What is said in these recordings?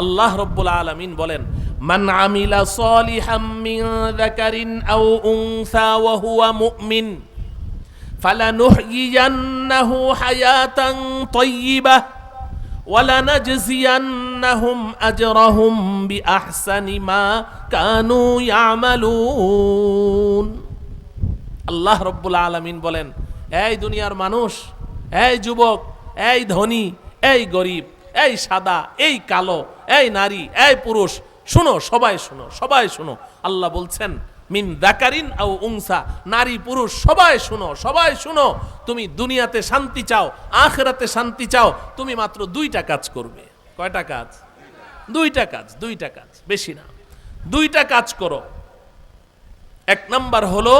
আল্লাহ রব্বুল আলমিন বলেন, মান আমিলা সলিহাম মিন যাকারিন আও উনসা ওয়া হুয়া মুমিন, ফালানুহইয়ান্নাহু হায়াতান তাইয়্যিবাহ ওয়ালানাজজিয়ান্নাহুম আজরাহুম বিআহসানি মা কানু ইয়ামালুন। আল্লাহ রব্বুল আলামিন বলেন, এই দুনিয়ার মানুষ, এই যুবক, এই ধনী, এই গরিব এই সাদা, এই কালো, এই নারী, এই পুরুষ, শুনো, সবাই শুনো সবাই শুনো। আল্লাহ বলছেন, মিন দাকারিন আও উংসা নারী, পুরুষ, সবাই শুনো সবাই শুনো। তুমি দুনিয়াতে শান্তি চাও, আখেরাতে শান্তি চাও, তুমি মাত্র দুইটা কাজ করবে। কয়টা কাজ? দুইটা কাজ দুইটা কাজ, বেশি না। দুইটা কাজ করো। এক নাম্বার হলো,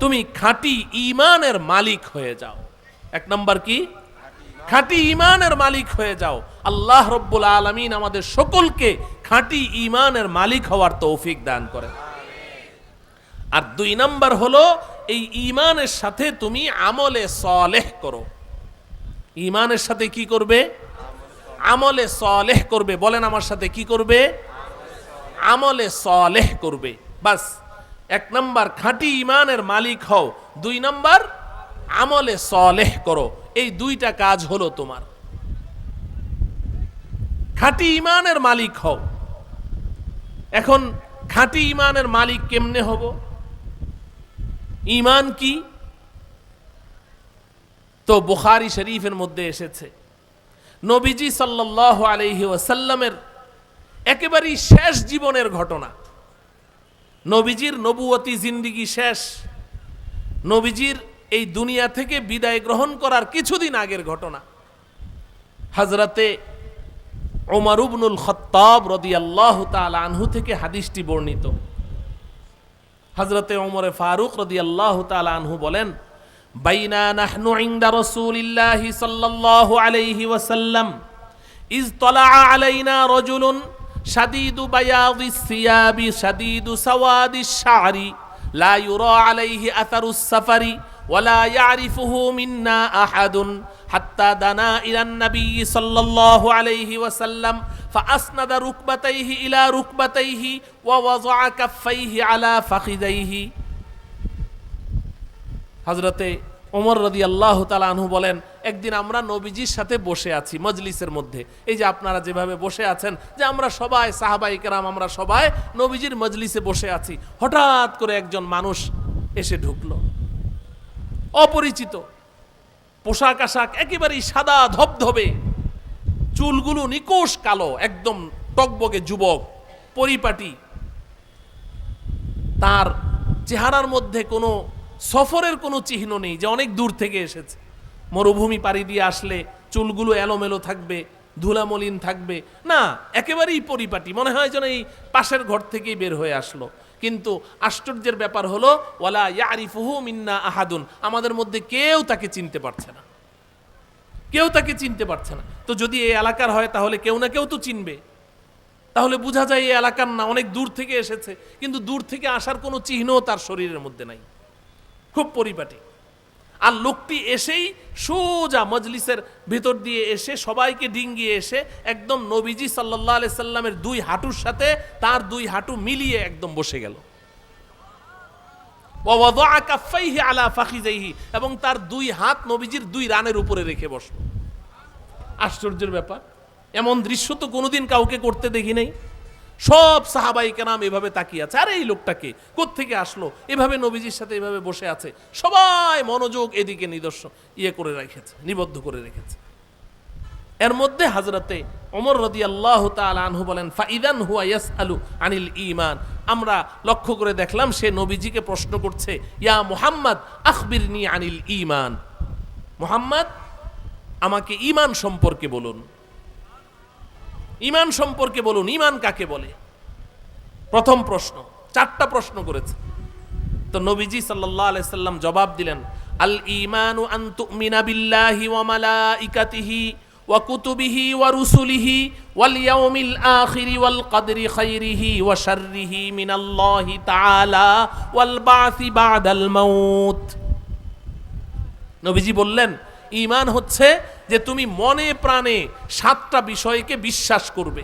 তুমি খাঁটি ইমানের মালিক হয়ে যাও। এক নাম্বার কি? খাঁটি ইমানের মালিক হয়ে যাও। আল্লাহ রব্বুল আলমিন আমাদের সকলকে খাঁটি ইমানের মালিক হওয়ার তৌফিক দান করে। আর দুই নাম্বার হলো, এই ইমানের সাথে তুমি আমলে সলেহ করো। ইমানের সাথে কি করবে? আমলে সলেহ করবে। বলেন আমার সাথে কি করবে? আমলে সলেহ করবে। বাস, এক নাম্বার খাঁটি ইমানের মালিক হও। দুই নাম্বার, আমলে সলেহ করো। এই দুইটা কাজ হলো তোমার। খাঁটি ইমানের মালিক হও। এখন খাঁটি ইমানের মালিক কেমনে হব? ইমান কি? তো বুখারি শরীফের মধ্যে এসেছে। নবীজি সাল্লাহ আলহি ওয়াসাল্লামের একেবারেই শেষ জীবনের ঘটনা। নবীজির নবুয়তি জিন্দিগি শেষ। নবীজির এই দুনিয়া থেকে বিদায় গ্রহণ করার কিছুদিন আগের ঘটনা। হাজরাতে ওমর উবনুল খত্তাব রদি আল্লাহ আনহু থেকে হাদিসটি বর্ণিত। হজরতে ওমরে ফারুক রদি আল্লাহ আনহু বলেন, বাইনা নাহনু ইনদা রাসূলিল্লাহি সাল্লাল্লাহু আলাইহি ওয়াসাল্লাম, ইজ তলা আলাইনা রাজুলুন শাদীদু বায়াদিস সিয়াবি শাদীদু সাওয়াদিস শা'রি, লা ইউরা আলাইহি আথারুস সাফারি ولا يعرفه منا أحد حتى دنا إلى النبي صلى الله عليه وسلم فأسند ركبتيه إلى ركبتيه ووضع كفيه على فخذيه হজরতে ওমর রদি আল্লাহ তালাহু বলেন একদিন আমরা নবীজির সাথে বসে আছি মজলিসের মধ্যে এই যে আপনারা যেভাবে বসে আছেন যে আমরা সবাই সাহাবাই কেরাম আমরা সবাই নবীজির মজলিসে বসে আছি হঠাৎ করে একজন মানুষ এসে ঢুকলো অপরিচিত। পোশাক আশাক একেবারেই সাদা, ধবধবে। চুলগুলো নিকোষ কালো, একদম টকবগে যুবক, পরিপাটি। তার চেহারার মধ্যে কোনো সফরের কোনো চিহ্ন নেই যে অনেক দূর থেকে এসেছে। মরুভূমি পাড়ি দিয়ে আসলে চুলগুলো এলোমেলো থাকবে, ধুলামলিন থাকবে। না, একেবারেই পরিপাটি। মনে হয় যেন এই পাশের ঘর থেকেই বের হয়ে আসলো। কিন্তু আশ্চর্যের ব্যাপার হলো, ওয়ালা ইয়ারিফুহু মিন্না আহাদুন। আমাদের মধ্যে কেউ তাকে চিনতে পারছে না। কেউ তাকে চিনতে পারছে না। তো যদি এই এলাকার হয়, তাহলে কেউ না কেউ তো চিনবে। তাহলে বোঝা যায় এই এলাকার না, অনেক দূর থেকে এসেছে। কিন্তু দূর থেকে আসার কোনো চিহ্নও তার শরীরের মধ্যে নাই। খুব পরিপাটি। আর লোকটি এসেই সোজা মজলিসের ভিতর দিয়ে এসে সবাইকে ডিঙ্গিয়ে এসে একদম নবীজি সাল্লাহ আলি সাল্লামের দুই হাঁটুর সাথে তার দুই হাঁটু মিলিয়ে একদম বসে গেল। আলা এবং তার দুই হাত নবীজির দুই রানের উপরে রেখে বসল। আশ্চর্যের ব্যাপার, এমন দৃশ্য তো কোনোদিন কাউকে করতে দেখি নাই। সব সাহাবাই কেনাম এভাবে তাকিয়ে আছে। আরে এই লোকটাকে কোত্থেকে আসলো? এভাবে নবীজির সাথে এভাবে বসে আছে। সবাই মনোযোগ এদিকে নিদর্শন ইয়ে করে রেখেছে, নিবদ্ধ করে রেখেছে। এর মধ্যে হাজরাতে ওমর রদি আল্লাহ আনহু বলেন, ফাইদান হুয়া ইয়াস আলু আনিল ইমান আমরা লক্ষ্য করে দেখলাম সে নবীজিকে প্রশ্ন করছে, ইয়া মুহাম্মদ, আখবিরনি আনিল ইমান মোহাম্মদ, আমাকে ইমান সম্পর্কে বলুন। ইমান সম্পর্কে বলুন, ইমান কাকে বলে? প্রথম প্রশ্ন, চারটা প্রশ্ন করেছে। তো নবীজি সাল্লাল্লাহু আলাইহি সাল্লাম জবাব দিলেন, আল ঈমানু আন তুমিনা বিল্লাহি ওয়া মালাইকাতিহি ওয়া কুতুবিহি ওয়া রুসুলিহি ওয়াল ইয়াউমিল আখিরি ওয়াল কদরি খাইরিহি ওয়া শাররিহি মিনাল্লাহি তাআলা ওয়াল বাসি বাদাল মাউত। নবীজি বললেন, ঈমান হচ্ছে যে তুমি মনে প্রাণে সাতটা বিষয়কে বিশ্বাস করবে।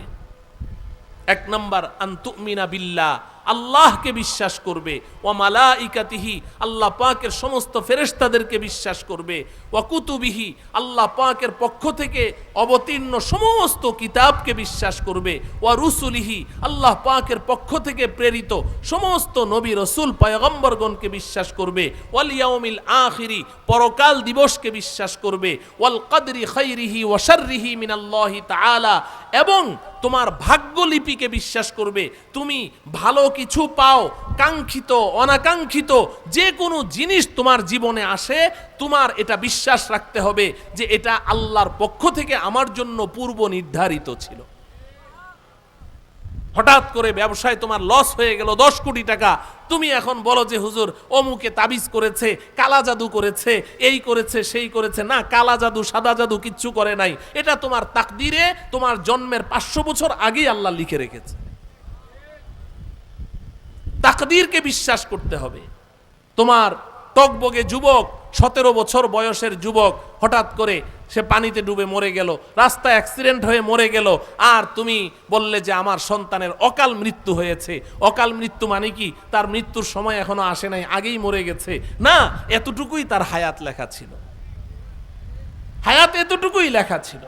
এক নম্বর আন্তুমিনা বিল্লাহ আল্লাহকে বিশ্বাস করবে। ও মালাইকাতিহি, আল্লাহ পাকের সমস্ত ফেরেশতাদেরকে বিশ্বাস করবে। ও কুতুবিহি, আল্লাহ পাকের পক্ষ থেকে অবতীর্ণ সমস্ত কিতাবকে বিশ্বাস করবে। ও রুসুলিহি, আল্লাহ পাকের পক্ষ থেকে প্রেরিত সমস্ত নবী রসুল পয়গম্বরগণকে বিশ্বাস করবে। ওয়াল ইয়াউমিল আখিরি, পরকাল দিবসকে বিশ্বাস করবে। ওয়াল কদরি খৈরিহি ওয়াশাররিহি মিনাল্লাহি তাআলা, এবং তোমার ভাগ্যলিপিকে বিশ্বাস করবে। তুমি ভালো কিছু পাও, কাঙ্ক্ষিত, অনাকাঙ্ক্ষিত, যে কোনো জিনিস তোমার জীবনে আসে, তোমার এটা বিশ্বাস রাখতে হবে যে এটা আল্লাহর পক্ষ থেকে আমার জন্য পূর্ব নির্ধারিত ছিল। হঠাৎ করে ব্যবসায় তোমার লস হয়ে গেল দশ কোটি টাকা। তুমি এখন বলো যে, হুজুর, অমুকে তাবিজ করেছে, কালা জাদু করেছে, এই করেছে, সেই করেছে। না, কালা জাদু, সাদা জাদু কিচ্ছু করে নাই। এটা তোমার তাকদিরে, তোমার জন্মের পাঁচশো বছর আগেই আল্লাহ লিখে রেখেছে। তাকদিরকে বিশ্বাস করতে হবে। তোমার টকবগে যুবক, সতেরো বছর বয়সের যুবক, হঠাৎ করে সে পানিতে ডুবে মরে গেল, রাস্তায় অ্যাক্সিডেন্ট হয়ে মরে গেল, আর তুমি বললে যে আমার সন্তানের অকাল মৃত্যু হয়েছে। অকাল মৃত্যু মানে কি? তার মৃত্যুর সময় এখনও আসে নাই, আগেই মরে গেছে। না, এতটুকুই তার হায়াত লেখা ছিল। হায়াত এতটুকুই লেখা ছিল।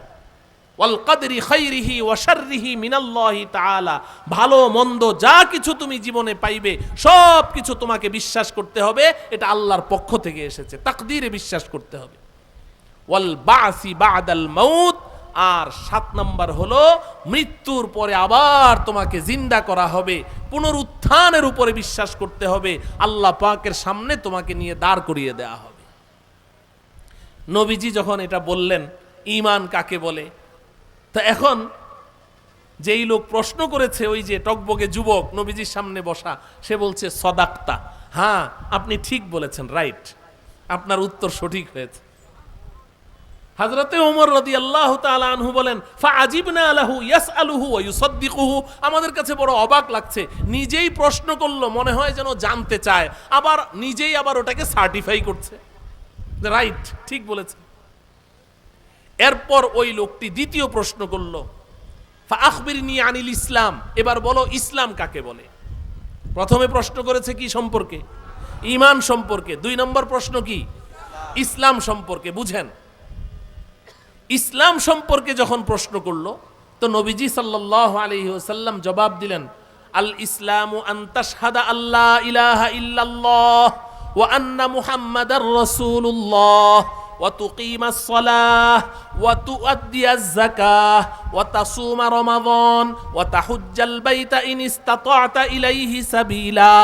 ওয়াল কদরি খৈরিহি ওয়াশাররিহি মিনাল্লাহি তাআলা। ভালো, মন্দ, যা কিছু তুমি জীবনে পাইবে, সব কিছু তোমাকে বিশ্বাস করতে হবে। এটা আল্লাহর পক্ষ থেকে এসেছে। তাকদীরে বিশ্বাস করতে হবে। ওয়াল বাসি বাদাল মাউত। আর সাত নম্বর হলো, মৃত্যুর পরে আবার তোমাকে জিন্দা করা হবে। পুনরুত্থানের উপরে বিশ্বাস করতে হবে। আল্লাহ পাকের সামনে তোমাকে নিয়ে দাঁড় করিয়ে দেওয়া হবে। নবীজি যখন এটা বললেন ইমান কাকে বলে? তা এখন যেই লোক প্রশ্ন করেছে ওই যে টকবগে যুবক নবীজির সামনে বসা, সে বলছে, সদাক্তা। হ্যাঁ আপনি ঠিক বলেছেন, রাইট। আপনার উত্তর সঠিক হয়েছে। হাজরতে ওমর রদি আল্লাহ আনহু বলেন ফা আজিবনা আলাহু ইয়াস আলুহু ইউসদ্দিকুহু। আমাদের কাছে বড় অবাক লাগছে। নিজেই প্রশ্ন করল, মনে হয় যেন জানতে চায়। আবার নিজেই আবার ওটাকে সার্টিফাই করছে। রাইট, ঠিক বলেছে এরপর ওই লোকটি দ্বিতীয় প্রশ্ন করল আখবিরনি আনিল ইসলাম? এবার বলো, ইসলাম কাকে বলে? প্রথমে প্রশ্ন করেছে কি সম্পর্কে? ইমান সম্পর্কে। দুই নম্বর প্রশ্ন কি? ইসলাম সম্পর্কে, বুঝেন। ইসলাম সম্পর্কে যখন প্রশ্ন করল, তো নবীজি সাল্লাহ আলহি ওসাল্লাম জবাব দিলেন, আল ইসলামু আন্তাসহাদা আল্লাহ ইলাহা ইল্লাল্লাহ ও আন্না মুহাম্মাদার রাসূলুল্লাহ। وتقيم الصلاة وتؤدي الزكاة وتصوم رمضان وتحج البيت إن استطعت إليه سبيلا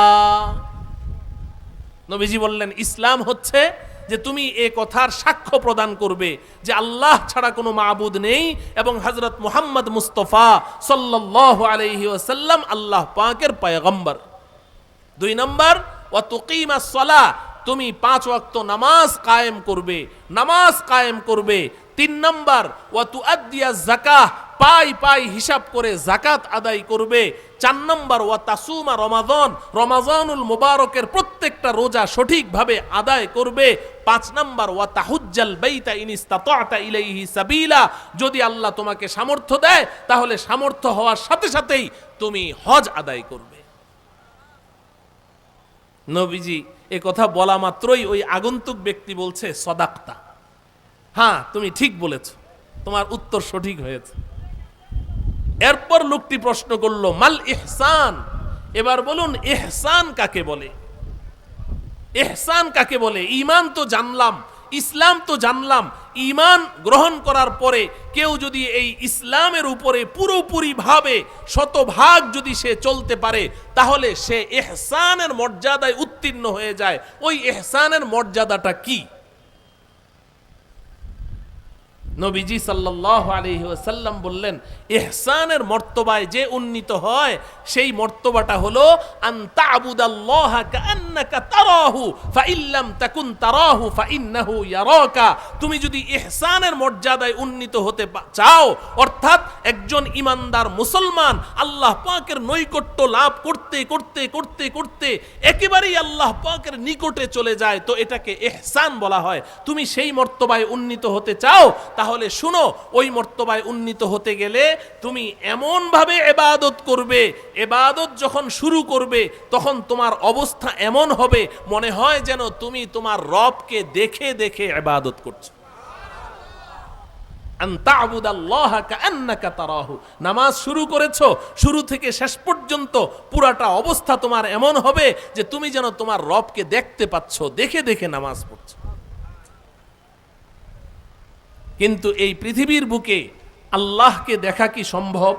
নবীজি বললেন ইসলাম হচ্ছে যে তুমি এ কথার সাক্ষ্য প্রদান করবে যে আল্লাহ ছাড়া কোনো মাবুদ নেই এবং হজরত মুহাম্মদ মুস্তফা সাল্লাহ আলহি ওসাল্লাম আল্লাহ পাকের পয়গম্বর দুই নম্বর ও তুকিমা সলা তুমি পাঁচ ওয়াক্ত নামাজ কায়েম করবে, নামাজ কায়েম করবে। তিন নম্বর ও তু আদিয়া জাকাহ পাই পাই হিসাব করে জাকাত আদায় করবে। চার নম্বর, ওয়া তাসুমা রমাজন রমাজানুল মুবারকের প্রত্যেকটা রোজা সঠিকভাবে আদায় করবে। পাঁচ নম্বর, ওয়া তাহুজ্জাল বাইতা ইনিস্তাতা ইলাইহি সাবিলা, যদি আল্লাহ তোমাকে সামর্থ্য দেয়, তাহলে সামর্থ্য হওয়ার সাথে সাথেই তুমি হজ আদায় করবে। নবীজি, এ কথা বলা মাত্রই ওই আগন্তুক ব্যক্তি বলছে, সদাক্তা। হ্যাঁ তুমি ঠিক বলেছ, তোমার উত্তর সঠিক হয়েছে। এরপর লোকটি প্রশ্ন করল, মাল ইহসান? এবার বলুন এহসান কাকে বলে? এহসান কাকে বলে? ইমান তো জানলাম ইসলাম তো জানলাম ইমান গ্রহণ করার পরে কেউ যদি এই ইসলামের উপরে পুরোপুরিভাবে শতভাগ যদি সে চলতে পারে, তাহলে সে এহসানের মর্যাদায় উত্তীর্ণ হয়ে যায়। ওই এহসানের মর্যাদাটা কি? নবীজি সাল্লাহ আলহি ওসাল্লাম বললেন, ইহসানের মর্তবায় যে উন্নীত হয়, সেই মর্তবাটা হলো তুমি যদি ইহসানের মর্যাদায় উন্নীত হতে চাও, অর্থাৎ একজন ইমানদার মুসলমান, আল্লাহ পাকের নৈকট্য লাভ করতে করতে করতে করতে একেবারেই আল্লাহ পাকের নিকটে চলে যায়, তো এটাকে এহসান বলা হয়। তুমি সেই মর্তবায় উন্নীত হতে চাও, তাহলে তাহলে শুনো, ওই মর্তবায় উন্নীত হতে গেলে তুমি এমনভাবে এবাদত করবে, এবাদত যখন শুরু করবে, তখন তোমার অবস্থা এমন হবে, মনে হয় যেন তুমি তোমার রবকে দেখে দেখে এবাদত করছ। নামাজ শুরু করেছ, শুরু থেকে শেষ পর্যন্ত পুরাটা অবস্থা তোমার এমন হবে যে তুমি যেন তোমার রবকে দেখতে পাচ্ছ, দেখে দেখে নামাজ পড়ছো। কিন্তু এই পৃথিবীর বুকে আল্লাহকে দেখা কি সম্ভব?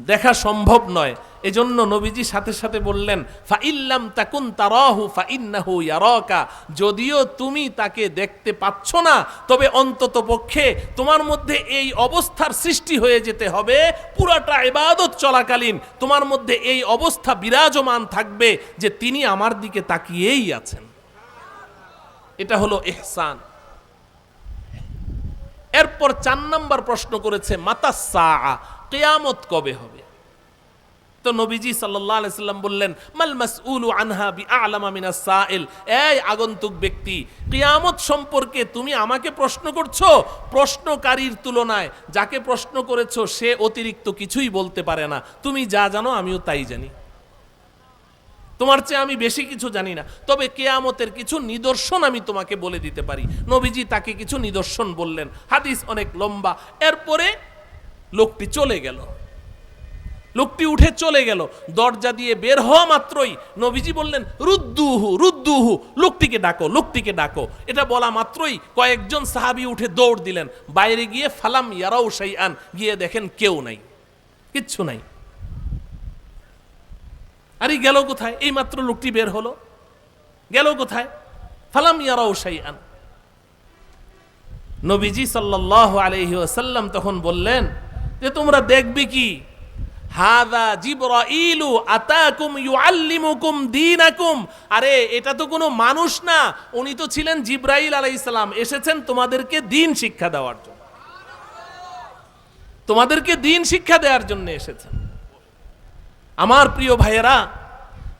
দেখা সম্ভব নয়। এজন্য নবীজি সাথে সাথে বললেন, ফাইল্লাম তাকুন তারাহু ফাইন্নাহু ইয়ারাকা। যদিও তুমি তাকে দেখতে পাচ্ছ না, তবে অন্তত পক্ষে তোমার মধ্যে এই অবস্থার সৃষ্টি হয়ে যেতে হবে। পুরাটা ইবাদত চলাকালীন তোমার মধ্যে এই অবস্থা বিরাজমান থাকবে যে তিনি আমার দিকে তাকিয়েই আছেন। এটা হলো ইহসান এরপর চার নম্বর প্রশ্ন করেছে, মাতা সা কেয়ামত কবে হবে? তো নবীজি আলাইহি সাল্লাম বললেন, মাল মাসউলু আনহা বি বিআলামা মিনাস সাইল? এই আগন্তুক ব্যক্তি, কিয়ামত সম্পর্কে তুমি আমাকে প্রশ্ন করছ? প্রশ্নকারীর তুলনায় যাকে প্রশ্ন করেছ, সে অতিরিক্ত কিছুই বলতে পারে না। তুমি যা জানো আমিও তাই জানি। তোমার চেয়ে আমি বেশি কিছু জানি না। তবে কেয়ামতের কিছু নিদর্শন আমি তোমাকে বলে দিতে পারি। নবীজি তাকে কিছু নিদর্শন বললেন। হাদিস অনেক লম্বা। এরপরে লোকটি চলে গেল। লোকটি উঠে চলে গেল। দরজা দিয়ে বের হওয়া মাত্রই নবীজি বললেন, রুদ্দুহু রুদ্দুহু, লোকটিকে ডাকো লোকটিকে ডাকো। এটা বলা মাত্রই কয়েকজন সাহাবি উঠে দৌড় দিলেন। বাইরে গিয়ে ফালাম ইয়ারাও সেই আন গিয়ে দেখেন কেউ নাই, কিচ্ছু নাই। আরে গেল কোথায়? এই মাত্র লোকটি বের হলো। গেল কোথায়? ফালাম ইয়ারাও সেই আন নবীজি সাল্লাল্লাহু আলাইহি ওয়াসাল্লাম তখন বললেন, যে তোমরা দেখবে কি? হাদা জিবরাইলু আতাকুম ইউআল্লিমুকুম দীনাকুম। আরে, এটা তো কোনো মানুষ না। উনি তো ছিলেন জিব্রাইল আলাইহিস সালাম। এসেছেন তোমাদেরকে দিন শিক্ষা দেওয়ার জন্য। তোমাদেরকে দিন শিক্ষা দেওয়ার জন্য এসেছেন। আমার প্রিয় ভাইয়েরা,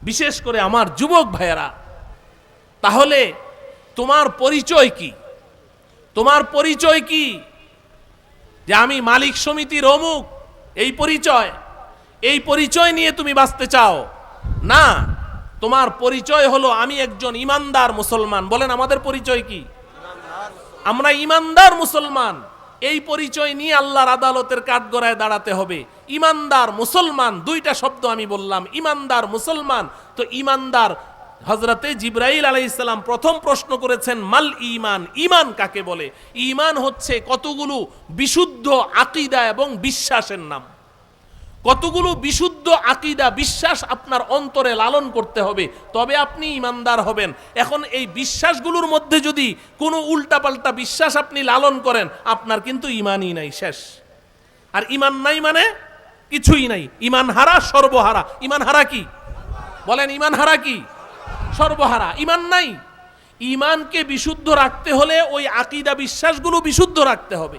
বিশেষ করে আমার যুবক ভাইয়েরা, তাহলে তোমার পরিচয় কি? তোমার পরিচয় কি? যে আমি মালিক সমিতির অমুক, এই পরিচয় এই পরিচয় নিয়ে তুমি বাঁচতে চাও? না, তোমার পরিচয় হলো আমি একজন ইমানদার মুসলমান। বলেন, আমাদের পরিচয় কি? আমরা ইমানদার মুসলমান। এই পরিচয় নিয়ে আল্লাহর আদালতের কাঠগড়ায় দাঁড়াতে হবে। ইমানদার মুসলমান, দুইটা শব্দ আমি বললাম। ইমানদার মুসলমান, তো ইমানদার হজরতে জিব্রাইল আলাইসাল্লাম প্রথম প্রশ্ন করেছেন, মাল ইমান? ইমান কাকে বলে? ইমান হচ্ছে কতগুলো বিশুদ্ধ আকিদা এবং বিশ্বাসের নাম। কতগুলো বিশুদ্ধ আকিদা, বিশ্বাস আপনার অন্তরে লালন করতে হবে, তবে আপনি ইমানদার হবেন। এখন এই বিশ্বাসগুলোর মধ্যে যদি কোনো উল্টাপাল্টা বিশ্বাস আপনি লালন করেন, আপনার কিন্তু ইমানই নাই, শেষ। আর ইমান নাই মানে কিছুই নাই। ইমান হারা, সর্বহারা। ইমান হারা কি? বলেন, ইমান হারা কি? সর্বহারা। ইমান নাই। ইমানকে বিশুদ্ধ রাখতে হলে ওই আকিদা, বিশ্বাসগুলো বিশুদ্ধ রাখতে হবে।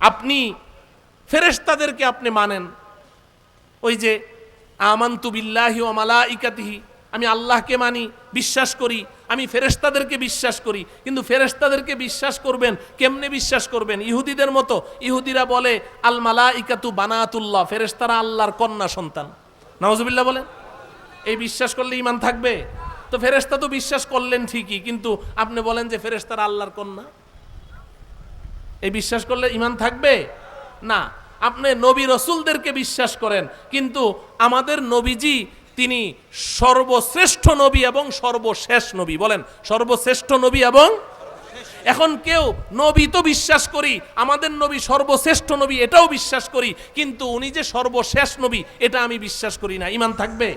আপনি ফেরেশতাদেরকে আপনি মানেন। ওই যে, আমান্তু বিল্লাহি ও মালা ইকাতিহি আমি আল্লাহকে মানি, বিশ্বাস করি, আমি ফেরেশতাদেরকে বিশ্বাস করি, কিন্তু ফেরেশতাদেরকে বিশ্বাস করবেন, কেমনে বিশ্বাস করবেন? ইহুদিদের মতো, ইহুদিরা বলে, আল মালা ইকাতু বানাতুল্লাহ ফেরেশতারা আল্লাহর কন্যা সন্তান। নওয়াজবিল্লাহ বলেন। এই বিশ্বাস করলে ইমান থাকবে? তো ফেরেশতা তো বিশ্বাস করলেন ঠিকই, কিন্তু আপনি বলেন যে ফেরেশতারা আল্লাহর কন্যা? এই বিশ্বাস করলে ইমান থাকবে? না। আপনি নবী রসুলদেরকে বিশ্বাস করেন, কিন্তু আমাদের নবীজি তিনি সর্বশ্রেষ্ঠ নবী এবং সর্বশেষ নবী, বলেন, সর্বশ্রেষ্ঠ নবী এবং এখন কেউ নবী তো বিশ্বাস করি, আমাদের নবী সর্বশ্রেষ্ঠ নবী এটাও বিশ্বাস করি, কিন্তু উনি যে সর্বশেষ নবী, এটা আমি বিশ্বাস করি না। ইমান থাকবে?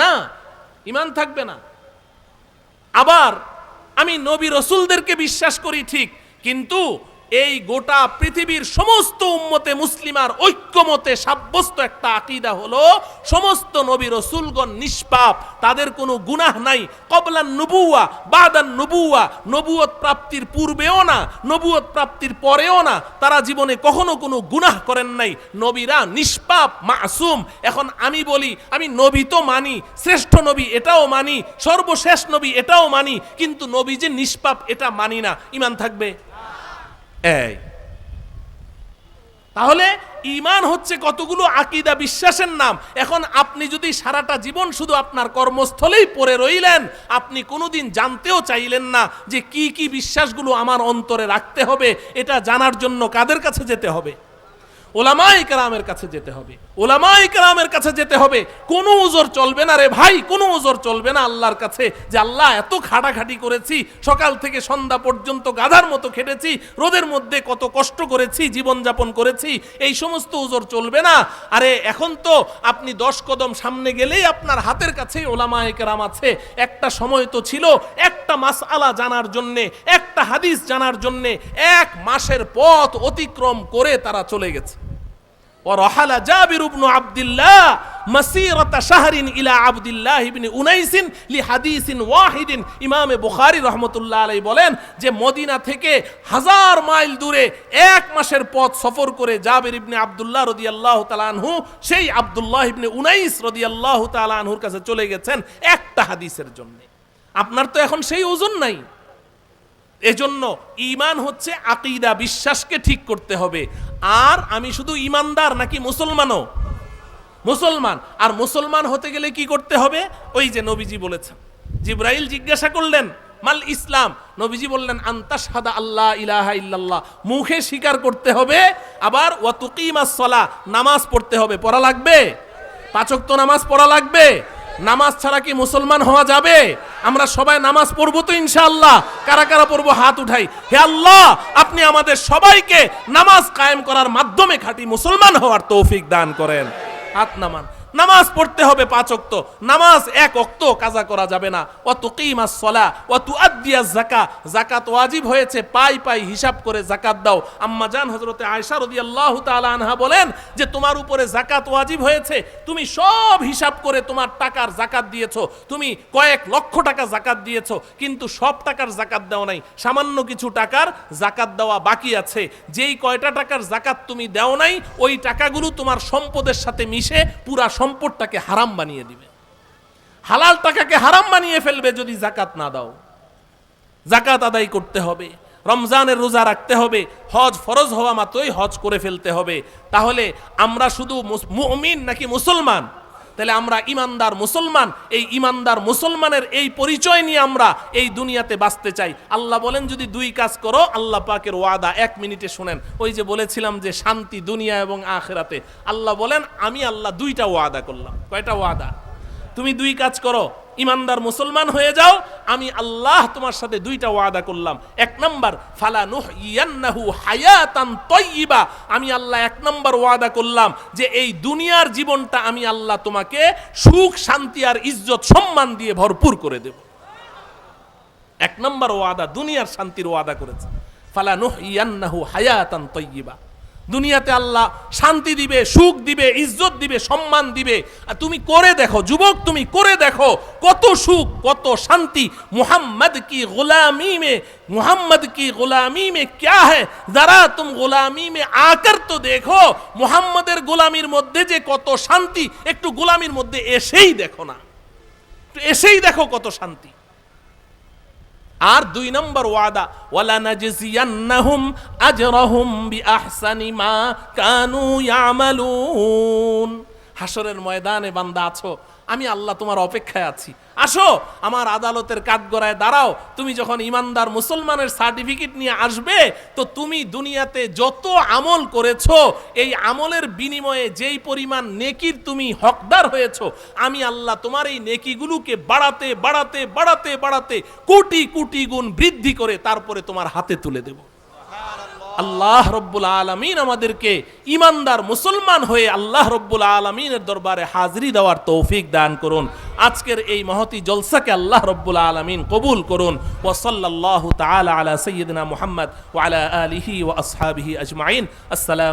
না, ইমান থাকবে না। আবার আমি নবী রসুলদেরকে বিশ্বাস করি ঠিক, কিন্তু এই গোটা পৃথিবীর সমস্ত উম্মতে মুসলিমার ঐক্যমতে সাব্যস্ত একটা আকিদা হলো, সমস্ত নবী রসুলগণ নিষ্পাপ, তাদের কোনো গুনাহ নাই। কবলান নবুয়া, বাদান নবুয়া, নবুয়ত প্রাপ্তির পূর্বেও না, নবুয়ত প্রাপ্তির পরেও না, তারা জীবনে কখনো কোনো গুনাহ করেন নাই। নবীরা নিষ্পাপ, মাসুম। এখন আমি বলি, আমি নবী তো মানি, শ্রেষ্ঠ নবী এটাও মানি, সর্বশেষ নবী এটাও মানি, কিন্তু নবী যে নিষ্পাপ, এটা মানি না। ইমান থাকবে? এই। তাহলে ইমান হচ্ছে কতগুলো আকিদা বিশ্বাসের নাম। এখন আপনি যদি সারাটা জীবন শুধু আপনার কর্মস্থলেই পড়ে রইলেন, আপনি কোনোদিন জানতেও চাইলেন না যে কি কি বিশ্বাসগুলো আমার অন্তরে রাখতে হবে, এটা জানার জন্য কাদের কাছে যেতে হবে? ওলামাই কেরামের কাছে যেতে হবে। ওলামাই কেরামের কাছে যেতে হবে। কোনো উজোর চলবে না রে ভাই, কোনো উজোর চলবে না আল্লাহর কাছে যে আল্লাহ এত খাটাখাটি করেছি, সকাল থেকে সন্ধ্যা পর্যন্ত গাধার মতো খেটেছি, রোদের মধ্যে কত কষ্ট করেছি, জীবনযাপন করেছি, এই সমস্ত ওজোর চলবে না। আরে এখন তো আপনি দশ কদম সামনে গেলেই আপনার হাতের কাছেই ওলামাই কেরাম আছে। একটা সময় তো ছিল, একটা মাস আলা জানার জন্যে, একটা হাদিস জানার জন্যে, এক মাসের পথ অতিক্রম করে তারা চলে গেছে। ورحل جابر بن عبد الله مسيرة شهر إلى عبد الله بن أنيس لحديث واحد ইমাম বুখারী রহমতুল্লাহ আলাই বলেন যে মদিনা থেকে হাজার মাইল দূরে এক মাসের পথ সফর করে জাবির ইবনে আব্দুল্লাহ রদিয়াল্লাহ তালানহু সেই আব্দুল্লাহ ইবনে উনাইস রদিয়াল্লাহ তালানহুর কাছে চলে গেছেন একটা হাদিসের জন্য আপনার তো এখন সেই ওজন নাই এজন্য ইমান হচ্ছে আকিদা, বিশ্বাসকে ঠিক করতে হবে। আর আমি শুধু ইমানদার নাকি মুসলমানও? মুসলমান। আর মুসলমান হতে গেলে কি করতে হবে? ওই যে নবীজি বলেছেন। জিব্রাইল জিজ্ঞাসা করলেন, মাল ইসলাম? নবীজি বললেন আন্তাসাদা আল্লাহ ইলাহা ইল্লাল্লাহ। মুখে স্বীকার করতে হবে, আবার ওয়াতুকিমাস সলা নামাজ পড়তে হবে। পড়া লাগবে? পাঁচক তো নামাজ পড়া লাগবে? নামাজ ছাড়া কি মুসলমান হওয়া যাবে? আমরা সবাই নামাজ পড়ব তো ইনশাআল্লাহ। কারা কারা পড়ব? হাত উঠাই। হে আল্লাহ, আপনি আমাদের সবাইকে নামাজ কায়েম করার মাধ্যমে খাটি মুসলমান হওয়ার তৌফিক দান করেন। হাত নামান। নামাজ পড়তে হবে পাঁচ অক্ত নামাজ এক অক্ত কাজা করা যাবে না। অত কিমাস সলা অত আদিয়া জাকা জাকাত ওয়াজিব হয়েছে, পাই পাই হিসাব করে জাকাত দাও। আম্মা জান হজরতে আয়সা রদি আল্লাহ আনহা বলেন যে, তোমার উপরে জাকাত ওয়াজিব হয়েছে, তুমি সব হিসাব করে তোমার টাকার জাকাত দিয়েছ। তুমি কয়েক লক্ষ টাকা জাকাত দিয়েছ, কিন্তু সব টাকার জাকাত দেওয়া নাই। সামান্য কিছু টাকার জাকাত দেওয়া বাকি আছে। যেই কয়টা টাকার জাকাত তুমি দেও নাই, ওই টাকাগুলো তোমার সম্পদের সাথে মিশে পুরা সম্পদটাকে হারাম বানিয়ে দিবে। হালাল টাকাকে হারাম বানিয়ে ফেলবে যদি জাকাত না দাও। জাকাত আদায় করতে হবে, রমজানের রোজা রাখতে হবে, হজ ফরজ হওয়া মাত্রই হজ করে ফেলতে হবে। তাহলে আমরা শুধু মুমিন নাকি মুসলমান? তাহলে আমরা ইমানদার মুসলমান, এই ইমানদার মুসলমানের এই পরিচয় নিয়ে আমরা এই দুনিয়াতে বাঁচতে চাই। আল্লাহ বলেন, যদি দুই কাজ করো, আল্লাহ পাকের ওয়াদা, এক মিনিটে শুনেন। ওই যে বলেছিলাম যে শান্তি দুনিয়া এবং আখেরাতে। আল্লাহ বলেন, আমি আল্লাহ দুইটা ওয়াদা করলাম। কয়টা ওয়াদা? তুমি দুই কাজ করো ইমানদার মুসলমান হয়ে যাও, আমি আল্লাহ তোমার সাথে দুইটা ওয়াদা করলাম। এক নম্বর, ফালা নুহ ইয়ান্নাহু হায়াতান আমি আল্লাহ এক নম্বর ওয়াদা করলাম যে এই দুনিয়ার জীবনটা আমি আল্লাহ তোমাকে সুখ, শান্তি আর ইজ্জত সম্মান দিয়ে ভরপুর করে দেব। এক নম্বর ওয়াদা, দুনিয়ার শান্তির ওয়াদা করেছে। ফালা নুহ ইয়ান্নাহু হায়াতান তয়্যিবা। দুনিয়াতে আল্লাহ শান্তি দিবে, সুখ দিবে, ইজ্জত দিবে, সম্মান দিবে। আর তুমি করে দেখো, যুবক তুমি করে দেখো, কত সুখ, কত শান্তি। মোহাম্মদ কি গোলামি মে, মোহাম্মদ কি গোলামি মে ক্যা হ্যায়? যারা তুম গোলামি মে আকার তো দেখো, মুহাম্মদের গোলামির মধ্যে যে কত শান্তি, একটু গোলামির মধ্যে এসেই দেখো না। এসেই দেখো কত শান্তি। আর দুই নম্বর ওয়াদা ওয়ালা নাজজিয়ান্নাহুম আজরাহুম বিআহসানি মা কানু ইয়ামালুন। হাসরের ময়দানে বান্দা আছো, আমি আল্লাহ তোমার অপেক্ষায় আছি। আসো, আমার আদালতের কাঠগড়ায় দাঁড়াও, তুমি যখন ইমানদার মুসলমানের সার্টিফিকেট নিয়ে আসবে, তো তুমি দুনিয়াতে যত আমল করেছ, এই আমলের বিনিময়ে যেই পরিমাণ নেকির তুমি হকদার হয়েছো, আমি আল্লাহ তোমার এই নেকিগুলোকে বাড়াতে বাড়াতে বাড়াতে বাড়াতে কোটি কোটি গুণ বৃদ্ধি করে তারপরে তোমার হাতে তুলে দেব। আল্লাহ রব্বুল আলমিন আমাদেরকে ইমানদার মুসলমান হয়ে আল্লাহ রব্বুল আলমিনের দরবারে হাজরি দেওয়ার তৌফিক দান করুন। আজকের এই মহতি জলসাকে আল্লাহ রব্বুল আলমিন কবুল করুন। ওসল্লাহ তালা আলা সৈয়দনা মোহাম্মদ ওয়ালা আলিহি ও আসহাবিহি আজমাইন। আসসালাম